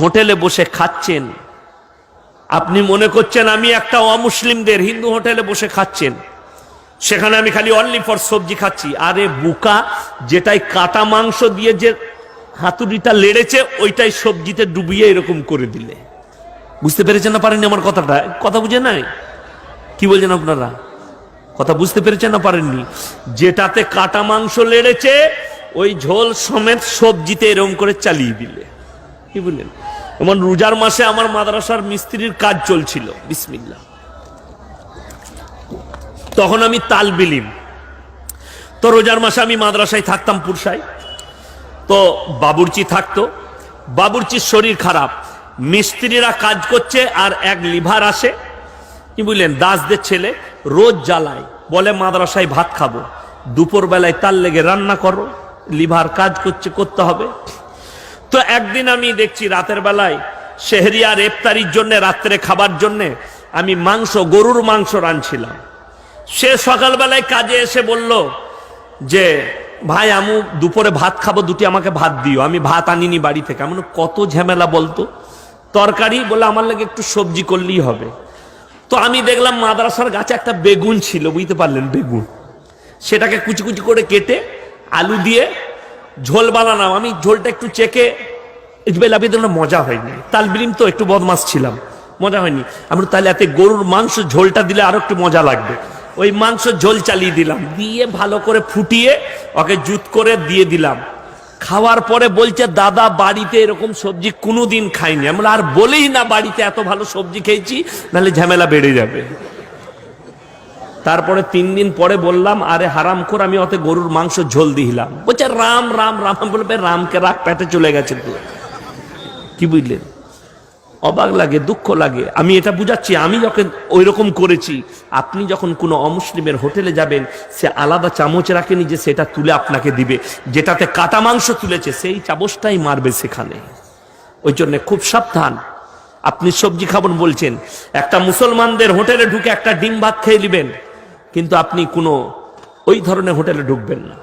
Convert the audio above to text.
হোটেলে বসে খাচ্ছেন। আপনি মনে করছেন আমি একটা অমুসলিমদের হিন্দু হোটেলে বসে খাচ্ছেন। সেখানে আমি খালি অনলি ফর সবজি খাচ্ছি। আরে বুকা, যেটাই কাটা মাংস দিয়ে যে হাতুড়িটা লেড়েছে, ওইটাই সবজিতে ডুবিয়ে এরকম করে দিলে। বুঝতে পেরেছেন না পারেননি আমার কথাটা? কথা বুঝে নাই? কি বলছেন আপনারা? কথা বুঝতে পেরেছেন না পারেননি? যেটাতে কাটা মাংস লেড়েছে, ওই ঝোল সমেত সবজিতে এরকম করে চালিয়ে দিলে। কি বললেন? এমন রোজার মাসে আমার মাদ্রাসার মিস্ত্রির কাজ চলছিল। বিসমিল্লা তখন আমি তাল বিলিম তো রোজার মাসে আমি মাদ্রাসায় থাকতাম পুরসায়। তো বাবুর্চি থাকতো। বাবুর্চির শরীর খারাপ। মিস্ত্রিরা কাজ করছে আর এক লিভার আসে। কি বুঝলেন দাসদের ছেলে রোজ জ্বালায়। বলে, মাদ্রাসায় ভাত খাব। দুপুর বেলায় তার লেগে রান্না করো। লিভার কাজ করছে, করতে হবে। তো একদিন আমি দেখছি রাতের বেলায় শেহরিয়ার ইফতারির জন্য, রাত্রে খাবার জন্য আমি মাংস, গরুর মাংস রাঁধছিলাম। সে সকালবেলায় কাজে এসে বলল যে, ভাই, আমু দুপুরে ভাত খাব, দুটি আমাকে ভাত দিও। আমি ভাত আনিনি বাড়ি থেকে। আমি কত ঝামেলা বলতো? তরকারি? বলে আমার লাগে একটু সবজি করলেই হবে। তো আমি দেখলাম মাদ্রাসার গাছে একটা বেগুন ছিল, বুঝতে পারলেন, বেগুন। সেটাকে কুচি কুচি করে কেটে আলু দিয়ে ঝোল বানালাম আমি ঝোলটা একটু চেকে বেলা বেদনা মজা হয়নি। তাল বিলিম তো একটু বদমাস ছিলাম। মজা হয়নি। আমি বললাম, তাহলে এতে গরুর মাংস ঝোলটা দিলে আরও একটু মজা লাগবে। ওই মাংস ঝোল চালিয়ে দিলাম। দিয়ে ভালো করে ফুটিয়ে ওকে জুত করে দিয়ে দিলাম। খাওয়ার পরে বলছে দাদা বাড়িতে এরকম সবজি কোনোদিন খাইনি। আমরা আর বলেই না বাড়িতে এত ভালো সবজি খেয়েছি নাহলে ঝামেলা বেড়ে যাবে। তারপরে তিন দিন পরে বললাম, আরে হারাম করে আমি অত গরুর মাংস ঝোল দিলাম বলছে, রাম রাম রাম। বলবে রামকে রাখ, পেটে চলে গেছে তো। কি বুঝলেন? অবাক লাগে, দুঃখ লাগে। আমি এটা বুঝাচ্ছি, আমি যখন ওই রকম করেছি, আপনি যখন কোনো অমুসলিমের হোটেলে যাবেন, সে আলাদা চামচ রাখেনি যে সেটা তুলে আপনাকে দিবে। যেটাতে কাটা মাংস তুলেছে, সেই চামচটাই মারবে সেখানে। ওই জন্য খুব সাবধান। আপনি সবজি খাবেন বলছেন, একটা মুসলমানদের হোটেলে ঢুকে একটা ডিম ভাত খেয়ে নেবেন। কিন্তু আপনি কোনো ওই ধরনের হোটেলে ঢুকবেন না।